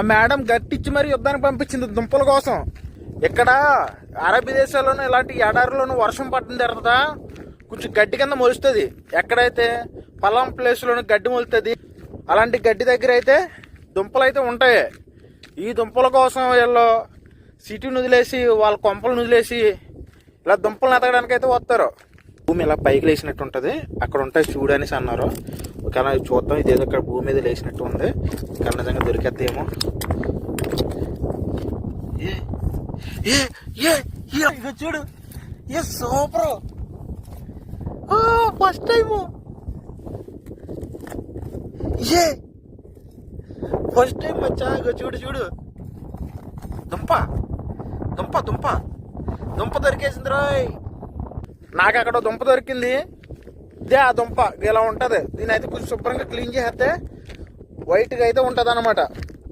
ఆ మేడం గట్టిచ్చి మరి యుద్ధానికి పంపించింది దుంపల కోసం. ఇక్కడ అరబీ దేశాల్లోనూ ఇలాంటి ఎడారిలోనూ వర్షం పడిన తర్వాత కొంచెం గడ్డి కింద మొలుస్తుంది. ఎక్కడైతే పొలం ప్లేస్లోనూ గడ్డి మొలుతుంది అలాంటి గడ్డి దగ్గర అయితే దుంపలు అయితే ఉంటాయి. ఈ దుంపల కోసం వీళ్ళు సిటీని వదిలేసి వాళ్ళ కొంపలు వదిలేసి ఇలా దుంపలు ఎతకడానికి అయితే వస్తారు. భూమి ఇలా పైకి లేచినట్టు ఉంటుంది? అక్కడ ఉంటాయి చూడు అనేసి అన్నారు. ఒకవేళ చూద్దాం ఇదేదో ఇక్కడ భూమి మీద లేచినట్టు ఉంది. ఇక్కడ నిజంగా దొరికేద్దేమో. ఏ ఏ ఏ, చూడు. ఏ సూపర్. First time. ఏ ఫస్ట్ టైం వచ్చా? ఇగో చూడు చూడు. దుంప దుంప దుంప. దుంప దొరికేసింది రాయ్. నాకు అక్కడ దుంప దొరికింది. ఇదే ఆ దుంప. ఇలా ఉంటుంది. దీని అయితే కొంచెం శుభ్రంగా క్లీన్ చేస్తే వైట్గా అయితే ఉంటుంది అనమాట